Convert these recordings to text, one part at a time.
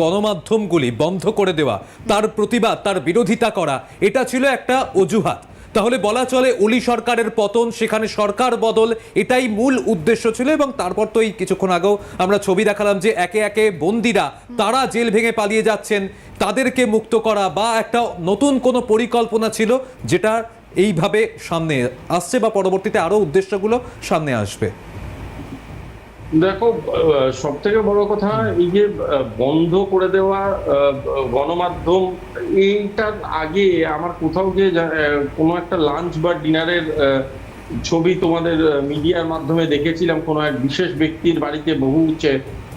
গণমাধ্যমগুলি বন্ধ করে দেওয়া, তার প্রতিবাদ, তার বিরোধিতা করা, এটা ছিল একটা অজুহাত। তাহলে বলা চলে অলি সরকারের পতন, সেখানে সরকার বদল, এটাই মূল উদ্দেশ্য ছিল এবং তারপর তো এই কিছুক্ষণ আগেও আমরা ছবি দেখালাম যে একে একে বন্দিরা, তারা জেল ভেঙে পালিয়ে যাচ্ছেন, তাদেরকে মুক্ত করা বা একটা নতুন কোনো পরিকল্পনা ছিল যেটা এইভাবে সামনে আসছে বা পরবর্তীতে আরও উদ্দেশ্যগুলো সামনে আসবে। দেখো সব থেকে বড় কথা এই যে বন্ধ করে দেওয়া গণমাধ্যম এইটার আগে আমার কোথাও গিয়ে কোনো একটা লাঞ্চ বা ডিনারের ছবি তোমাদের মিডিয়ার মাধ্যমে দেখেছিলাম। কোনো এক বিশেষ ব্যক্তির বাড়িতে বহু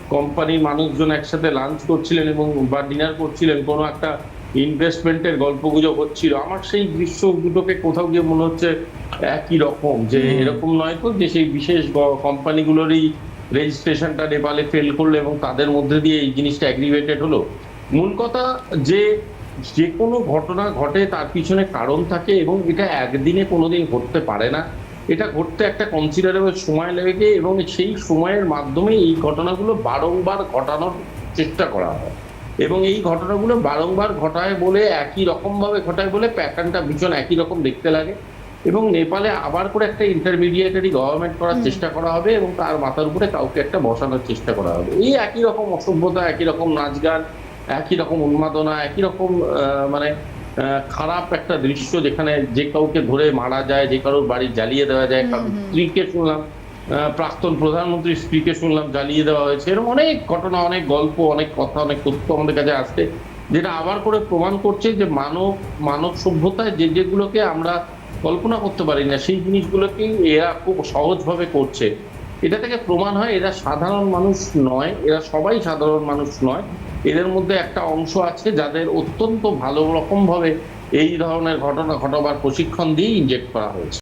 কোম্পানির মানুষজন একসাথে লাঞ্চ করছিলেন এবং বা ডিনার করছিলেন। কোনো একটা ইনভেস্টমেন্টের গল্পগুজব হচ্ছিল। আমার সেই দৃশ্য দুটোকে কোথাও গিয়ে মনে হচ্ছে একই রকম যে এরকম নয় তো যে সেই বিশেষ কোম্পানিগুলোরই রেজিস্ট্রেশনটা নেপালে ফেল করল এবং তাদের মধ্যে দিয়ে এই জিনিসটা অ্যাগ্রিভেটেড হলো। মূল কথা যে যে কোনো ঘটনা ঘটে তার পিছনে কারণ থাকে এবং এটা একদিনে কোনোদিন ঘটতে পারে না। এটা ঘটতে একটা কনসিডারেবল সময় লেগে এবং সেই সময়ের মাধ্যমে এই ঘটনাগুলো বারংবার ঘটানোর চেষ্টা করা হয়। এবং এই ঘটনাগুলো বারংবার ঘটায় বলে একই রকমভাবে ঘটায় বলে প্যাটার্নটা ভীষণ একই রকম দেখতে লাগে। এবং নেপালে আবার করে একটা ইন্টারমিডিয়েটারি গভর্নমেন্ট করার চেষ্টা করা হবে এবং তার মাথার উপরে কাউকে একটা বসানোর চেষ্টা করা হবে। এই একই রকম অসভ্যতা একই রকম নাচ গান একই রকম উন্মাদনা একই রকম মানে খারাপ একটা দৃশ্য যেখানে যে কাউকে ধরে মারা যায় যে কারোর বাড়ি জ্বালিয়ে দেওয়া যায় কারোর স্ত্রীকে শুনলাম প্রাক্তন প্রধানমন্ত্রীর স্ত্রীকে শুনলাম জ্বালিয়ে দেওয়া হয়েছে। এরকম অনেক ঘটনা অনেক গল্প অনেক কথা অনেক তথ্য আমাদের কাছে আসছে যেটা আবার করে প্রমাণ করছে যে মানব মানব সভ্যতায় যে যেগুলোকে আমরা কল্পনা করতে পারি না। সেই জিনিসগুলোকেই এরা খুব সহজভাবে করছে। এটা থেকে প্রমাণ হয়, এরা সাধারণ মানুষ নয়, এরা সবাই সাধারণ মানুষ নয়। এদের মধ্যে একটা অংশ আছে যাদের অত্যন্ত ভালো রকমভাবে এই ধরনের ঘটনা ঘটাবার প্রশিক্ষণ দিয়ে ইনজেক্ট করা হয়েছে।